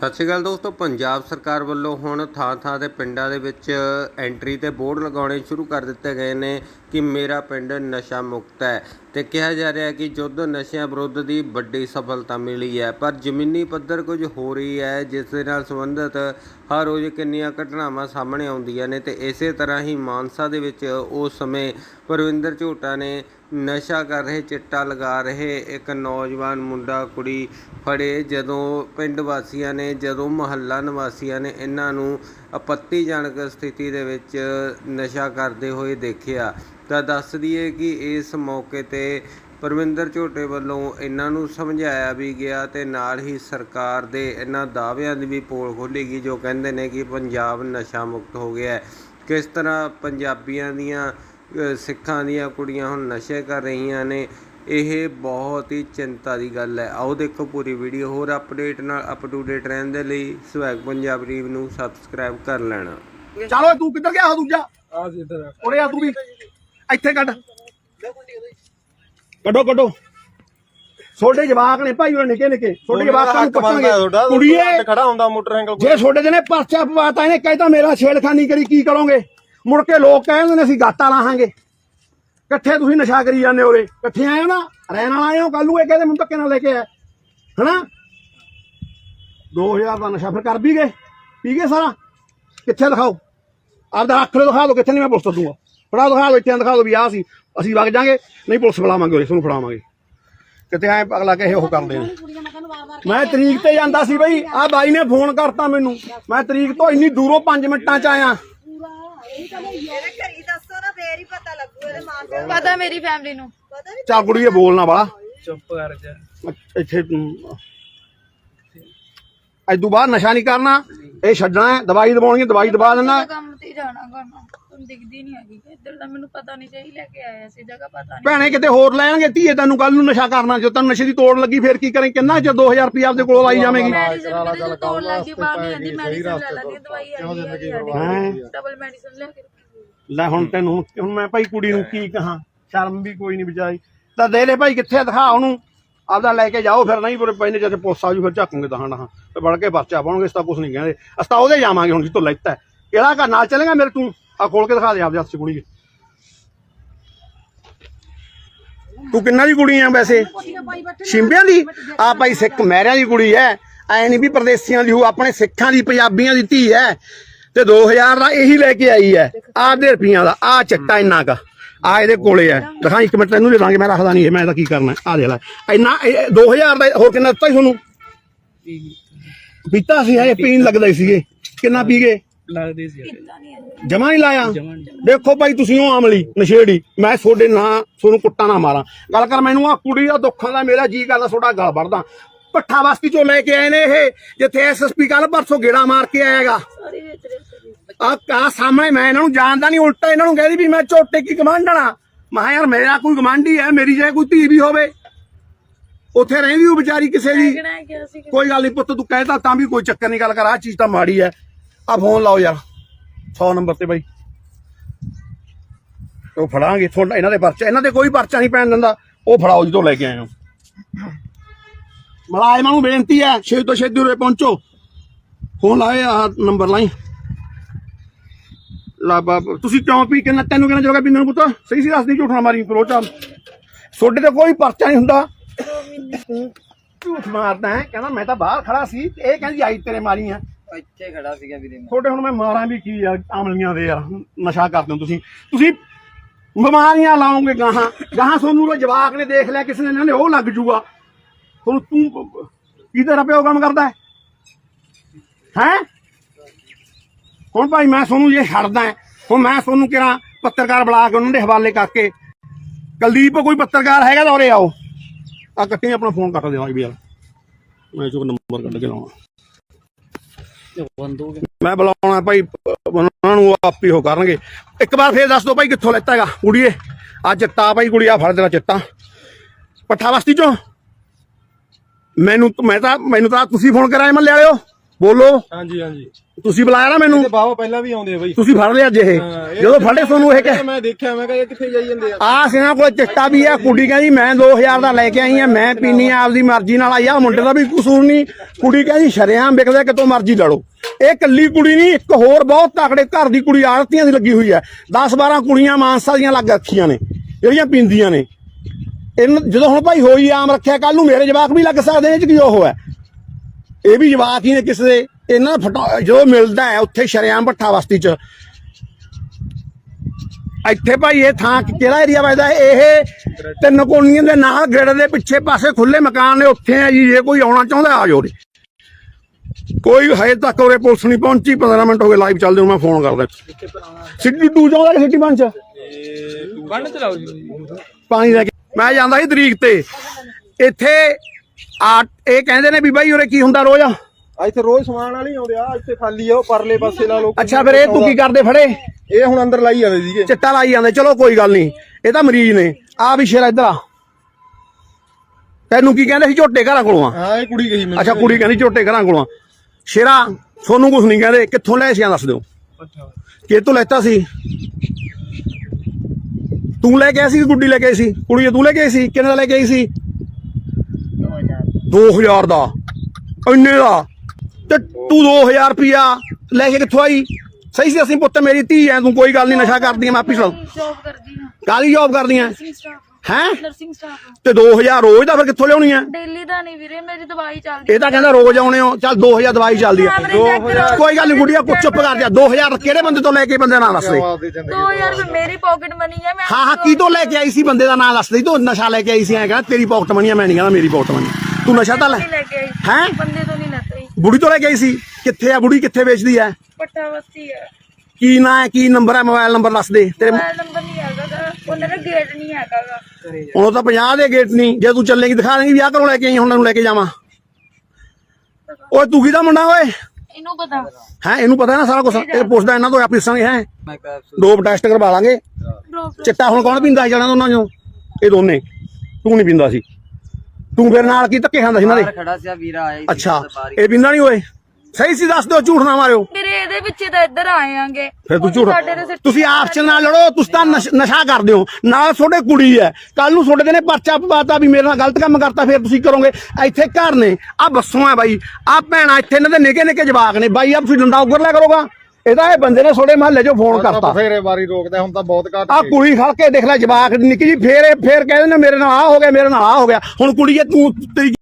ਸਤਿ ਸ਼੍ਰੀ ਅਕਾਲ ਦੋਸਤੋ, ਪੰਜਾਬ ਸਰਕਾਰ ਵੱਲੋਂ ਹੁਣ ਥਾਂ-ਥਾਂ ਦੇ ਪਿੰਡਾਂ ਦੇ ਵਿੱਚ ਐਂਟਰੀ ਤੇ ਬੋਰਡ ਲਗਾਉਣੇ ਸ਼ੁਰੂ ਕਰ ਦਿੱਤੇ ਗਏ ਨੇ ਕਿ ਮੇਰਾ ਪਿੰਡ ਨਸ਼ਾ ਮੁਕਤ ਹੈ ਤੇ ਕਿਹਾ ਜਾ ਰਿਹਾ ਹੈ ਕਿ ਯੁੱਧ ਨਸ਼ਿਆਂ ਵਿਰੁੱਧ ਦੀ ਵੱਡੀ ਸਫਲਤਾ ਮਿਲੀ ਹੈ। ਪਰ ਜ਼ਮੀਨੀ ਪੱਧਰ ਕੁਝ ਹੋ ਰਹੀ ਹੈ, ਜਿਸ ਦੇ ਨਾਲ ਸੰਬੰਧਿਤ ਹਰ ਰੋਜ਼ ਕਿੰਨੀਆਂ ਘਟਨਾਵਾਂ ਸਾਹਮਣੇ ਆਉਂਦੀਆਂ ਨੇ ਤੇ ਇਸੇ ਤਰ੍ਹਾਂ ਹੀ ਮਾਨਸਾ ਦੇ ਵਿੱਚ ਉਸ ਸਮੇਂ ਪਰਵਿੰਦਰ ਝੋਟਾ ਨੇ ਨਸ਼ਾ ਕਰ ਰਹੇ, ਚਿੱਟਾ ਲਗਾ ਰਹੇ। ਇੱਕ ਨੌਜਵਾਨ ਮੁੰਡਾ, ਕੁੜੀ ਫੜੇ ਜਦੋਂ ਪਿੰਡ ਵਾਸੀਆਂ ਨੇ, ਜਦੋਂ ਮੁਹੱਲਾ ਨਿਵਾਸੀਆਂ ਨੇ ਇਹਨਾਂ ਨੂੰ ਆਪੱਤੀਜਨਕ ਸਥਿਤੀ ਦੇ ਵਿੱਚ ਨਸ਼ਾ ਕਰਦੇ ਹੋਏ ਦੇਖਿਆ। ਤਾਂ ਦੱਸ ਦਈਏ ਕਿ ਇਸ ਮੌਕੇ ਤੇ ਪਰਵਿੰਦਰ ਝੋਟੇ ਵੱਲੋਂ ਇਹਨਾਂ ਨੂੰ ਸਮਝਾਇਆ ਵੀ ਗਿਆ ਤੇ ਨਾਲ ਹੀ ਸਰਕਾਰ ਦੇ ਇਹਨਾਂ ਦਾਅਵਿਆਂ ਦੀ ਵੀ ਪੋਲ ਖੋਲ੍ਹੀ ਗਈ, ਜੋ ਕਹਿੰਦੇ ਨੇ ਕਿ ਪੰਜਾਬ ਨਸ਼ਾ ਮੁਕਤ ਹੋ ਗਿਆ ਹੈ। ਕਿਸ ਤਰ੍ਹਾਂ ਪੰਜਾਬੀਆਂ ਦੀਆਂ ਸਿੱਖਾਂ ਦੀਆਂ ਕੁੜੀਆਂ ਹੁਣ ਨਸ਼ੇ ਕਰ ਰਹੀਆਂ ਨੇ ਇਹ ਬਹੁਤ ਹੀ ਚਿੰਤਾ ਦੀ ਗੱਲ ਹੈ। ਆਓ ਦੇਖੋ ਪੂਰੀ ਵੀਡੀਓ ਹੋਰ ਅਪਡੇਟ ਨਾਲ ਅਪ ਟੂ ਡੇਟ ਰਹਿਣ ਦੇ ਲਈ ਸਵੈਗ ਪੰਜਾਬ ਰੀਵ ਨੂੰ ਸਬਸਕ੍ਰਾਈਬ ਕਰ ਲੈਣਾ। ਚਲੋ ਤੂੰ ਕਿੱਧਰ ਗਿਆ ਦੂਜਾ? ਆ ਜੀ ਇੱਧਰ ਆ। ਉਰੇ ਆ ਤੂੰ ਵੀ ਇੱਥੇ ਕੱਢ। ਕੱਢੋ ਕੱਢੋ। ਛੋਟੇ ਜਵਾਕ ਨੇ ਭਾਈ ਉਹ ਨਿੱਕੇ ਨਿੱਕੇ। ਛੋਟੇ ਜਵਾਕਾਂ ਨੂੰ ਪੱਟਣਗੇ ਕੁੜੀਏ ਖੜਾ ਹੁੰਦਾ ਮੋਟਰਸਾਈਕਲ ਜੇ ਛੋਟੇ ਜਿਹੇ ਨੇ ਪਰਚਾ ਪਵਾਤਾ ਇਹਨੇ ਕਹਿਤਾ ਮੇਰਾ ਛੇੜਖਾਨੀ ਕਰੀ ਕੀ ਕਰੋਗੇ? ਮੁੜ ਕੇ ਲੋਕ ਕਹਿੰਦੇ ਨੇ ਅਸੀਂ ਗਾਤਾ ਲਾਹਾਂਗੇ। ਇਕੱਠੇ ਤੁਸੀਂ ਨਸ਼ਾ ਕਰੀ ਜਾਂਦੇ ਹੋਰੇ। ਇਕੱਠੇ ਆਏ ਹੋ ਨਾ, ਰਹਿਣ ਵਾਲਾ ਆਏ ਹੋ ਕੱਲ ਨੂੰ ਇਹ ਕਹਿੰਦੇ, ਮੈਨੂੰ ਧੱਕੇ ਨਾਲ ਲੈ ਕੇ ਆ ਹਨਾ? 2000 ਦਾ ਨਸ਼ਾ ਫਿਰ ਕਰ ਵੀ ਗਏ, ਪੀ ਗਏ ਸਾਰਾ। ਕਿੱਥੇ ਦਿਖਾਓ? ਆਪਦਾ ਅੱਖ ਦਿਖਾ ਦਿਓ, ਕਿੱਥੇ ਨਹੀਂ ਮੈਂ ਪੁਲਿਸ ਤੋਂ ਦੂੰਗਾ। ਫੜਾ ਦਿਖਾ ਦਿਓ, ਇੱਥੇ ਦਿਖਾ ਦਿਓ ਵੀ ਆਹ ਸੀ ਅਸੀਂ ਵਗ ਜਾਾਂਗੇ। ਨਹੀਂ ਪੁਲਿਸ ਬੁਲਾਵਾਂਗੇ ਉਰੇ, ਤੁਹਾਨੂੰ ਫੜਾਵਾਂਗੇ। ਕਿਤੇ ਐ ਅਗਲਾ ਕਹੇ ਉਹ ਕਰਦੇ ਨੇ ਮੈਂ ਤਰੀਕ ਤੇ ਜਾਂਦਾ ਸੀ ਬਈ ਆ ਬਾਈ ਨੇ ਫੋਨ ਕਰਤਾ ਮੈਨੂੰ। ਮੈਂ ਤਰੀਕ ਤੋਂ ਇੰਨੀ ਦੂਰੋਂ 5 ਮਿੰਟਾਂ ਚ ਆਇਆ। ਘਰੀ ਦੱਸੋ ਨਾ ਫੇਰ ਹੀ ਪਤਾ ਲੱਗੂ ਇਹਦੇ ਮਾਂ ਪਿਓ ਨੂੰ। ਪਤਾ ਮੇਰੀ ਫੈਮਿਲੀ ਨੂੰ। ਪਤਾ ਨਹੀਂ ਚੱਲ ਕੁੜੀਏ ਬੋਲਣਾ ਵਾਲਾ। ਚੁੱਪ ਕਰ ਜਾ। ਇੱਥੇ ਅੱਜ ਤੋਂ ਬਾਅਦ ਨਸ਼ਾ ਨਹੀਂ ਕਰਨਾ ਇਹ ਛੱਡਣਾ ਹੈ ਦਵਾਈ ਦਵਾਉਣੀ ਹੈ ਦਵਾਈ ਦਵਾ ਦੇਣਾ। ਕੰਮ ਤੇ ਜਾਣਾ ਕਰਨਾ। ਤੁਹਾਨੂੰ ਦਿਖਦੀ ਨਹੀਂ ਹੈਗੀ ਇੱਧਰ ਦਾ ਮੈਨੂੰ ਪਤਾ ਨਹੀਂ ਚਾਹੀ ਲੈ ਕੇ ਆਇਆ ਸੀ ਜਗ੍ਹਾ ਪਤਾ ਨਹੀਂ ਭੈਣੇ ਕਿਤੇ ਹੋਰ ਲੈਣਗੇ ਧੀਏ ਤੈਨੂੰ ਕੱਲ ਨੂੰ ਨਸ਼ਾ ਕਰਨਾ ਜੇ ਤੈਨੂੰ ਨਸ਼ੇ ਦੀ ਤੋੜ ਲੱਗੀ ਫੇਰ ਕੀ ਕਰੇ? ਕਿੰਨਾ ਚ 2000 ਰੁਪਏ ਆਪਦੇ ਕੋਲੋਂ ਲਾਈ ਜਾਵੇਂਗੀ? ਮੈਡੀਸਨ ਮੇਰੇ ਜਦੋਂ ਤੋੜ ਲੱਗੀ ਬਾਹਰ ਨਹੀਂ ਆਂਦੀ ਮੈਡੀਸਨ ਲੈ ਲਾਂਗੇ ਦਵਾਈ ਆਈ ਹੈਂ? ਡਬਲ ਮੈਡੀਸਨ ਲੈ ਕੇ ਲੈ ਹੁਣ ਤੈਨੂੰ ਹੁਣ ਮੈਂ ਭਾਈ ਕੁੜੀ ਨੂੰ ਕੀ ਕਹਾਂ ਸ਼ਰਮ ਵੀ ਕੋਈ ਨਹੀਂ ਵਿਚਾਰੀ। ਤਾਂ ਦੇ ਲੈ ਭਾਈ ਕਿੱਥੇ ਦਿਖਾ ਉਹਨੂੰ। ਆਪਦਾ ਲੈ ਕੇ ਜਾਓ ਫਿਰ ਨਹੀਂ ਪੁਰੇ ਪੈਨੇ ਜਦ ਪੁਲਿਸ ਆ ਜੂ ਫਿਰ ਝਾਕੂਗੇ ਤਾਂ ਹਾਂ ਤੇ ਵੜ ਕੇ ਪਰਚਾ ਪਾਉਣਗੇ ਇਸ ਤਾਂ ਕੁਝ ਨਹੀਂ ਕਹਿੰਦੇ। ਅਸੀਂ ਤਾਂ ਉਹਦੇ ਜਾਵਾਂਗੇ ਹੁਣ ਜਿੱਤੋਂ ਲੈਤਾ ਹੈ। ਕਿਹੜਾ ਘਰ ਨਾਲ ਚੱਲੇਗਾ ਮੇਰੇ ਤੂੰ? ਆ ਖੋਲ ਕੇ ਦਿਖਾ ਦੇ ਆਪਦੇ ਹੱਥ 'ਚ ਕੁੜੀ ਤੂੰ ਕਿੰਨਾ ਦੀ ਕੁੜੀ ਆ ਵੈਸੇ? ਸ਼ਿੰਬਿਆਂ ਦੀ? ਆ ਭਾਈ ਸਿੱਖ ਮਹਿਰਿਆਂ ਦੀ ਕੁੜੀ ਐ। ਐ ਨਹੀਂ ਵੀ ਪ੍ਰਦੇਸੀਆਂ ਦੀ ਹੋ ਆਪਣੇ ਸਿੱਖਾਂ ਦੀ ਪੰਜਾਬੀਆਂ ਦੀ ਧੀ ਐ। ਤੇ 2000 ਦਾ ਇਹੀ ਲੈ ਕੇ ਆਈ ਐ। ਆਪਦੇ ਰੁਪਈਆਂ ਦਾ ਆ ਚੱਟਾ ਇੰਨਾ ਕਾ। ਆ ਇਹਦੇ ਕੋਲੇ ਐ। ਦਿਖਾ ਇੱਕ ਮਿੰਟ ਤੈਨੂੰ ਦੇ ਦਾਂਗੇ ਮੈਂ ਰੱਖਦਾ ਨਹੀਂ ਇਹ ਮੈਂ ਤਾਂ ਕੀ ਕਰਨਾ ਆ ਦੇ ਲੈ। ਇੰਨਾ ਇਹ 2000 ਦਾ ਹੋਰ ਕਿੰਨਾ ਦਿੱਤਾ ਸੀ ਤੁਹਾਨੂੰ? ਪੀਤਾ ਸੀ ਇਹ ਪੀਣ ਲੱਗਦੇ ਸੀਗੇ। ਕਿੰਨਾ ਪੀ ਗਏ? ਲੱਗਦੀ ਸੀ ਜਮਾ ਨਹੀਂ ਲਾਇਆ। ਦੇਖੋ ਭਾਈ ਤੁਸੀਂ ਉਹ ਆਮਲੀ ਨਸ਼ੇੜੀ। ਮੈਂ ਤੁਹਾਡੇ ਨਾਂ ਤੁਹਾਨੂੰ ਕੁੱਟਾ ਨਾ ਮਾਰਾਂ। ਗੱਲ ਕਰ ਮੈਨੂੰ ਆ ਕੁੜੀ ਦਾ ਦੁੱਖਾਂ ਦਾ ਮੇਰਾ ਜੀ ਕਰਦਾ ਤੁਹਾਡਾ ਗਲ ਵੜਦਾ ਪੱਠਾ ਬਸਤੀ ਚੋਂ ਲੈ ਕੇ ਆਏ ਨੇ ਇਹ ਜਿੱਥੇ ਐਸਐਸਪੀ ਕੱਲ ਪਰਸੋਂ ਗੇੜਾ ਮਾਰ ਕੇ ਆਏਗਾ। ਆ ਕਾ ਸਾਹਮਣੇ ਮੈਂ ਇਹਨਾਂ ਨੂੰ ਜਾਣਦਾ ਨਹੀਂ ਉਲਟਾ ਇਹਨਾਂ ਨੂੰ ਕਹਿੰਦੀ ਵੀ ਮੈਂ ਝੋਟੇ ਕੀ ਕਮਾਂਡਣਾ ਮੈਂ ਕਿਹਾ ਯਾਰ ਮੇਰਾ ਕੋਈ ਗਮਾਂਡੀ ਹੈ ਮੇਰੀ ਜੇ ਕੋਈ ਧੀ ਵੀ ਹੋਵੇ। ਉੱਥੇ ਰਹਿੰਦੀ ਉਹ ਵਿਚਾਰੀ ਕਿਸੇ ਦੀ। ਕੋਈ ਗੱਲ ਨਹੀਂ ਪੁੱਤ ਤੂੰ ਕਹਿਤਾ ਤਾਂ ਵੀ ਕੋਈ ਚੱਕਰ ਨਹੀਂ ਗੱਲ ਕਰ ਆ ਚੀਜ਼ ਤਾਂ ਮਾੜੀ ਹੈ। ਆ ਫੋਨ ਲਾਓ ਯਾਰ। 100 ਨੰਬਰ ਤੇ ਬਾਈ। ਉਹ ਫੜਾਂਗੇ, ਤੁਹਾਡਾ ਇਹਨਾਂ ਦੇ ਪਰਚਾ, ਇਹਨਾਂ ਦੇ ਕੋਈ ਪਰਚਾ ਨਹੀਂ ਪੈਣ ਦਿੰਦਾ। ਉਹ ਫੜਾਓ ਜਦੋਂ ਲੈ ਕੇ ਆਏ ਹੋ। ਮਲਾਜ਼ਮਾਂ ਨੂੰ ਬੇਨਤੀ ਹੈ, ਛੇ ਤੋਂ ਛੇਤੀ ਉਰੇ ਪਹੁੰਚੋ। ਫੋਨ ਲਾਏ ਆ ਨੰਬਰ ਲਾਈ। ਲਾ ਬਾਬ ਤੁਸੀਂ ਕਿਉਂ ਪੀ ਕਿੰਨਾ, ਤੈਨੂੰ ਕਹਿੰਦਾ ਜੋਗਾ ਪੀਂਦੇ ਪੁੱਤ? ਸਹੀ ਸੀ ਦੱਸਦੀ ਝੂਠ ਨਾ ਮਾਰੀ ਕਰੋਚਾ ਤੁਹਾਡੇ ਤੇ ਕੋਈ ਪਰਚਾ ਨਹੀਂ ਹੁੰਦਾ। ਝੂਠ ਮਾਰਦਾ ਹੈ, ਕਹਿੰਦਾ ਮੈਂ ਤਾਂ ਬਾਹਰ ਖੜਾ ਸੀ, ਇਹ ਕਹਿੰਦੀ ਆਈ ਤੇਰੇ ਮਾਰੀ ਆ। ਇੱਥੇ ਖੜਾ ਸੀਗਾ ਵੀਰੇ ਤੁਹਾਡੇ ਹੁਣ ਮੈਂ ਮਾਰਾਂ ਵੀ ਕੀ ਯਾਰ ਆਮਲੀਆਂ ਦੇ ਯਾਰ ਨਸ਼ਾ ਕਰਦੇ ਹੋ ਤੁਸੀਂ। ਤੁਸੀਂ ਬਿਮਾਰੀਆਂ ਲਾਓਗੇ ਗਾਹਾਂ। ਗਾਹਾਂ ਤੁਹਾਨੂੰ ਉਹ ਜਵਾਕ ਨੇ ਦੇਖ ਲਿਆ, ਕਿਸੇ ਨੇ ਇਹਨਾਂ ਨੇ ਉਹ ਲੱਗ ਜੂਗਾ। ਤੁਹਾਨੂੰ ਤੂੰ ਕੀ ਤੇਰਾ ਕੰਮ ਕਰਦਾ ਹੈ? ਹੈ? ਹੁਣ ਭਾਈ ਮੈਂ ਤੁਹਾਨੂੰ ਇਹ ਛੱਡਦਾ ਹੁਣ ਮੈਂ ਤੁਹਾਨੂੰ ਕਿਹਾ ਪੱਤਰਕਾਰ ਬੁਲਾ ਕੇ ਉਹਨਾਂ ਦੇ ਹਵਾਲੇ ਕਰਕੇ। ਕੁਲਦੀਪ ਕੋਈ ਪੱਤਰਕਾਰ ਹੈਗਾ ਤਾਂ ਉਰੇ ਆਓ। ਆ ਕੱਟੀ ਆਪਣਾ ਫੋਨ ਕੱਟ ਦਿਓ ਵੀ ਯਾਰ। ਮੈਂ ਚੋਂ ਨੰਬਰ ਕੱਢ ਕੇ ਲਾਉਣਾ। ਮੈਂ ਬੁਲਾਉਣਾ ਭਾਈ, ਉਹਨਾਂ ਨੂੰ ਆਪ ਹੀ ਉਹ ਕਰਨਗੇ। ਇੱਕ ਵਾਰ ਫੇਰ ਦੱਸ ਦੋ ਭਾਈ ਕਿੱਥੋਂ ਲੈਤਾ ਹੈਗਾ, ਕੁੜੀਏ। ਆ ਚਿੱਟਾ ਭਾਈ ਕੁੜੀ ਆ ਫੜ ਤੇਰਾ ਚਿੱਟਾ। ਪੱਠਾ ਬਸਤੀ ਚੋਂ। ਮੈਨੂੰ, ਮੈਂ ਤਾਂ, ਮੈਨੂੰ ਤਾਂ ਤੁਸੀਂ ਫੋਨ ਕਰਾਇਆ ਮੱਲੇ ਵਾਲਿਓ। ਬੋਲੋ। ਹਾਂਜੀ ਹਾਂਜੀ। ਤੁਸੀਂ ਬੁਲਾਇਆ ਨਾ ਮੈਨੂੰ। ਤੇ ਬਾਵਾ ਪਹਿਲਾਂ ਵੀ ਆਉਂਦੇ ਆ ਬਈ। ਤੁਸੀਂ ਫੜ ਲਿਆ ਅੱਜ ਇਹ। ਜਦੋਂ ਫੜੇ ਤੁਹਾਨੂੰ ਇਹ ਕਹਿ ਮੈਂ ਦੇਖਿਆ ਮੈਂ ਕਿਹਾ ਇਹ ਕਿੱਥੇ ਜਾਈ ਜਾਂਦੇ ਆ? ਆ ਸਿਨਾ ਕੋਲ ਚਿੱਟਾ ਵੀ ਆ ਕੁੜੀ ਕਹਿੰਦੀ ਮੈਂ 2000 ਦਾ ਲੈ ਕੇ ਆਈ ਆ ਮੈਂ ਪੀਨੀ ਆ ਆਪਦੀ ਮਰਜ਼ੀ ਨਾਲ ਆਈ ਆ। ਮੁੰਡੇ ਦਾ ਵੀ ਕਸੂਰ ਨਹੀਂ। ਕੁੜੀ ਕਹਿੰਦੀ ਸ਼ਰਿਆਮ ਵਿਕਦਾ ਕਿਤੋਂ ਮਰਜ਼ੀ ਲੜੋ। ਇਹ ਕੱਲੀ ਕੁੜੀ ਨਹੀਂ ਇੱਕ ਹੋਰ ਬਹੁਤ ਤਕੜੇ ਘਰ ਦੀ ਕੁੜੀ ਆੜਤੀਆਂ ਦੀ ਲੱਗੀ ਹੋਈ ਹੈ 10 12 ਕੁੜੀਆਂ ਮਾਨਸਾ ਦੀਆਂ ਲੱਗ ਰੱਖੀਆਂ ਨੇ ਜਿਹੜੀਆਂ ਪੀਂਦੀਆਂ ਨੇ। ਇਹਨਾਂ ਜਦੋਂ ਹੁਣ ਭਾਈ ਹੋਈ ਆਮ ਰੱਖਿਆ ਕੱਲ ਨੂੰ ਮੇਰੇ ਜਵਾਕ ਵੀ ਲੱਗ ਸਕਦੇ ਨੇ ਇਹ ਚ ਕੀ ਉਹ ਹੈ? ਇਹ ਵੀ ਜਵਾਕ ਹੀ ਨੇ ਕਿਸੇ ਦੇ। ਇਹਨਾਂ ਜੋ ਮਿਲਦਾ ਹੈ ਉੱਥੇ ਸ਼ਰਿਆਮ ਭੱਠਾ ਬਸਤੀ ਚ। ਇੱਥੇ ਭਾਈ ਇਹ ਥਾਂ ਕਿਹੜਾ ਏਰੀਆ ਵੱਜਦਾ ਹੈ? ਇਹ ਤਿੰਨ ਕੋਣੀਆਂ ਦੇ ਨਾਲ ਗੇੜ ਦੇ ਪਿੱਛੇ ਪਾਸੇ ਖੁੱਲੇ ਮਕਾਨ ਨੇ। ਉੱਥੇ ਆ ਜੀ ਜੇ ਕੋਈ ਆਉਣਾ ਚਾਹੁੰਦਾ ਆ ਜਾਓ ਉਰੇ। ਕੋਈ ਹਜੇ ਤੱਕ ਉਰੇ ਪੁਲਿਸ ਨਹੀਂ ਪਹੁੰਚੀ। 15 ਮਿੰਟ ਹੋ ਗਏ ਲਾਈਵ ਚੱਲਦੇ ਨੂੰ ਮੈਂ ਫੋਨ ਕਰਦਾ। ਸਿੱਟੀ ਟੂ ਚਾਹੁੰਦਾ ਕਿ ਸਿੱਟੀ ਪੰਜ ਬੰਨ ਚਲਾਓ ਜੀ। ਪਾਣੀ ਲੈ ਕੇ। ਮੈਂ ਜਾਂਦਾ ਸੀ ਤਰੀਕ ਤੇ। ਇੱਥੇ ਆ ਇਹ ਕਹਿੰਦੇ ਨੇ ਵੀ ਬਾਈ ਉਰੇ ਕੀ ਹੁੰਦਾ ਰੋਜ਼? ਆ ਇੱਥੇ ਰੋਜ਼ ਸਮਾਨ ਵਾਲੇ ਆਉਂਦੇ ਆ ਇੱਥੇ ਖਾਲੀ ਆ ਉਹ ਪਰਲੇ ਪਾਸੇ ਲਾ ਲੋ ਅੱਛਾ ਫਿਰ ਇਹ ਤੂੰ ਕੀ ਕਰਦੇ ਫੜੇ? ਇਹ ਹੁਣ ਅੰਦਰ ਲਾਈ ਜਾਂਦੇ ਸੀਗੇ। ਚਿੱਟਾ ਲਾਈ ਜਾਂਦੇ ਚਲੋ ਕੋਈ ਗੱਲ ਨਹੀਂ ਇਹ ਤਾਂ ਮਰੀਜ਼ ਨੇ। ਆ ਵੀ ਸ਼ੇਰ ਇੱਧਰ ਆ। ਤੈਨੂੰ ਕੀ ਕਹਿੰਦੇ ਸੀ ਝੋਟੇ ਘਰਾਂ ਕੋਲੋਂ ਆ? ਹਾਂ ਇਹ ਕੁੜੀ ਗਈ ਮੈਨੂੰ। ਅੱਛਾ ਕੁੜੀ ਕਹਿੰਦੀ ਝੋਟੇ ਘਰਾਂ ਕੋਲੋਂ ਆ। ਸ਼ੇਰਾ ਸੋਨੂੰ ਕੁਝ ਨਹੀਂ ਕਹਿੰਦੇ ਕਿੱਥੋਂ ਲੈ ਸੀ ਆ ਦੱਸ ਦਿਓ। ਕਿ ਤੂੰ ਲੈਤਾ ਸੀ? ਤੂੰ ਲੈ ਕੇ ਆਇਆ ਸੀ ਕਿ ਗੁੱਡੀ ਲੈ ਕੇ ਆਈ ਸੀ? ਕੁੜੀ ਤੂੰ ਲੈ ਕੇ ਆਈ ਸੀ ਦਾ ਲੈ ਕੇ ਆਈ ਸੀ? 2000 ਦਾ। ਇੰਨੇ ਦਾ। ਤੇ ਤੂੰ 2000 ਰੁਪਿਆ ਲੈ ਕੇ ਕਿੱਥੋਂ ਆਈ? ਸਹੀ ਸੀ ਅਸੀਂ ਪੁੱਤ ਮੇਰੀ ਧੀ ਐ ਤੂੰ ਕੋਈ ਗੱਲ ਨਹੀਂ ਨਸ਼ਾ ਕਰਦੀ ਐ ਮੈਂ ਆਪੀ ਸੁਣ ਜੌਬ ਕਰਦੀ ਹਾਂ ਕਾਹਦੀ ਜੌਬ ਕਰਦੀ ਐ? ਨਰਸਿੰਗ ਸਟਾਫ ਹੈ? ਨਰਸਿੰਗ ਸਟਾਫ ਤੇ 2000 ਰੋਜ਼ ਦਾ ਫਿਰ ਕਿੱਥੋਂ ਲਿਆਉਣੀ ਐ? ਡੇਲੀ ਦਾ ਨਹੀਂ ਵੀਰੇ ਮੇਰੀ ਦਵਾਈ ਚੱਲਦੀ ਇਹ ਤਾਂ ਕਹਿੰਦਾ ਰੋਜ਼ ਆਉਣੇ ਹੋ ਚੱਲ 2000 ਦਵਾਈ ਚੱਲਦੀ ਐ ਕੋਈ ਗੱਲ ਨਹੀਂ ਗੁੱਡੀਆ ਕੁਛ ਚੁੱਪ ਕਰ ਜਾ। 2000 ਕਿਹੜੇ ਬੰਦੇ ਤੋਂ ਲੈ ਕੇ ਬੰਦੇ ਦਾ ਨਾਂ ਦੱਸ ਦੇ। 2000 ਰੁਪਏ ਮੇਰੀ ਪਾਕਟ ਮਨੀ ਹੈ ਮੈਂ ਹਾਂ ਹਾਂ ਕੀ ਤੋਂ ਲੈ ਕੇ ਆਈ ਸੀ ਬੰਦੇ ਦਾ ਨਾਂ ਦੱਸ ਦੇ। ਤੂੰ ਨਸ਼ਾ ਲੈ ਕੇ ਆਈ ਸੀ ਐ ਕਹਿੰਦਾ ਤੇਰੀ ਪਾਕਟ ਮਣੀ ਆ ਮੈਂ ਨਹੀਂ ਕਹਿੰਦਾ ਮੇਰੀ ਪਾਕਟ ਮਣੀ ਤੂੰ ਨਸ਼ਾ ਤਾਂ ਲੈ। ਨਹੀਂ ਲੈ ਕੇ ਆਈ। ਹੈਂ? ਬੰਦੇ ਤੋਂ ਨਹੀਂ ਲੈਤਾ ਹੀ ਬੁੜੀ ਤੋਂ ਲੈ ਕੇ ਆਈ ਸੀ? ਕਿੱਥੇ ਆ ਬੁੜੀ? ਕਿੱਥੇ ਵੇਚਦੀ ਐ ਪੱਟਾ ਵਸਤੀ ਹੈ ਕੀ ਨਾਂ ਹੈ? ਕੀ ਨੰਬਰ ਹੈ? ਮੋਬਾਈਲ ਨੰਬਰ ਦੱਸ ਦੇ। ਤੇਰੇ ਮੋਬਾਈਲ ਨੰਬਰ ਨਹੀਂ ਹੈਗਾ ਗਾ, ਉਹਨਾਂ ਦਾ ਗੇਟ ਨਹੀਂ ਹੈਗਾ ਗਾ। ਹੁਣ ਤਾਂ 50 ਦੇ ਗੇਟ ਨਹੀਂ। ਜੇ ਤੂੰ ਚੱਲੇਗੀ ਦਿਖਾ ਦੇਂਗੀ ਵਿਆਹ ਕਰੋ ਲੈ ਕੇ ਆਈ ਹੁਣ ਨੂੰ ਲੈ ਕੇ ਜਾਵਾਂ। ਓਏ ਤੂੰ ਕਿਹਦਾ ਮੁੰਡਾ ਓਏ? ਇਹਨੂੰ ਪਤਾ। ਹੈ ਇਹਨੂੰ ਪਤਾ ਹੈ ਨਾ ਸਾਰਾ ਕੁਝ ਇਹ ਪੁੱਛਦਾ ਇਹਨਾਂ ਤੋਂ ਆਪੀ ਸੰਗੇ ਹੈ? ਡੋਪ ਟੈਸਟ ਕਰਵਾ ਲਾਂਗੇ। ਚਿੱਟਾ ਹੁਣ ਕੌਣ ਪੀਂਦਾ ਸੀ ਜਣਾ ਦੋਨਾਂ ਚੋਂ? ਇਹ ਦੋਨੇ। ਤੂੰ ਨਹੀਂ ਪੀਂਦਾ ਸੀ। ਤੂੰ ਫਿਰ ਨਾਲ ਕੀ ਧੱਕੇ ਖਾਂਦਾ ਸੀ ਇਹਨਾਂ ਦੇ? ਖੜਾ ਸੀ ਵੀਰਾ ਆਇਆ ਅੱਛਾ ਇਹ ਪੀਂਦਾ ਨਹੀਂ ਓਏ। ਸਹੀ ਸੀ ਦੱਸ ਦਿਓ ਝੂਠ ਨਾ ਮਾਰਿਓ। ਵੀਰੇ ਇਹਦੇ ਪਿੱਛੇ ਤਾਂ ਇੱਧਰ ਆਏ ਆਂਗੇ। ਫਿਰ ਤੂੰ ਝੂਠ ਸਾਡੇ ਤੁਸੀਂ ਆਪਸ ਚ ਨਾ ਲੜੋ ਤੁਸੀਂ ਤਾਂ ਨਸ਼- ਨਸ਼ਾ ਕਰਦੇ ਹੋ। ਨਾਲ ਤੁਹਾਡੇ ਕੁੜੀ ਹੈ। ਕੱਲ ਨੂੰ ਤੁਹਾਡੇ ਦੇ ਨੇ ਪਰਚਾ ਪਵਾਤਾ ਵੀ ਮੇਰੇ ਨਾਲ ਗਲਤ ਕੰਮ ਕਰਤਾ ਫਿਰ ਤੁਸੀਂ ਕਰੋਗੇ। ਇੱਥੇ ਘਰ ਨੇ। ਆ ਬੱਸੋਂ ਆ ਬਾਈ। ਆ ਭੈਣਾ ਇੱਥੇ ਇਹਨਾਂ ਦੇ ਨਿੱਕੇ ਨਿੱਕੇ ਜਵਾਕ ਨੇ। ਬਾਈ ਆ ਤੁਸੀਂ ਡੰਡਾ ਉੱਗਰ ਲਿਆ ਕਰੋਗਾ। ਇਹਦਾ ਇਹ ਬੰਦੇ ਨੇ ਤੁਹਾਡੇ ਮਹੱਲੇ 'ਚੋਂ ਫੋਨ ਕਰਤਾ। ਫੇਰੇ ਵਾਰੀ ਰੋਕਦਾ ਹੁਣ ਤਾਂ ਬਹੁਤ ਘੱਟ ਆ ਕੁੜੀ ਖੜ ਕੇ ਦੇਖ ਲੈ ਜਵਾਕ ਨਿੱਕੀ ਜੀ ਫੇਰ ਇਹ ਫੇਰ ਕਹਿੰਦੇ ਨੇ ਮੇਰੇ ਨਾਲ ਆ ਹੋ ਗਿਆ ਮੇਰੇ ਨਾਲ ਆ ਹੋ ਗਿਆ। ਹੁਣ ਕੁੜੀਏ ਤੂੰ ਤੇਰੀ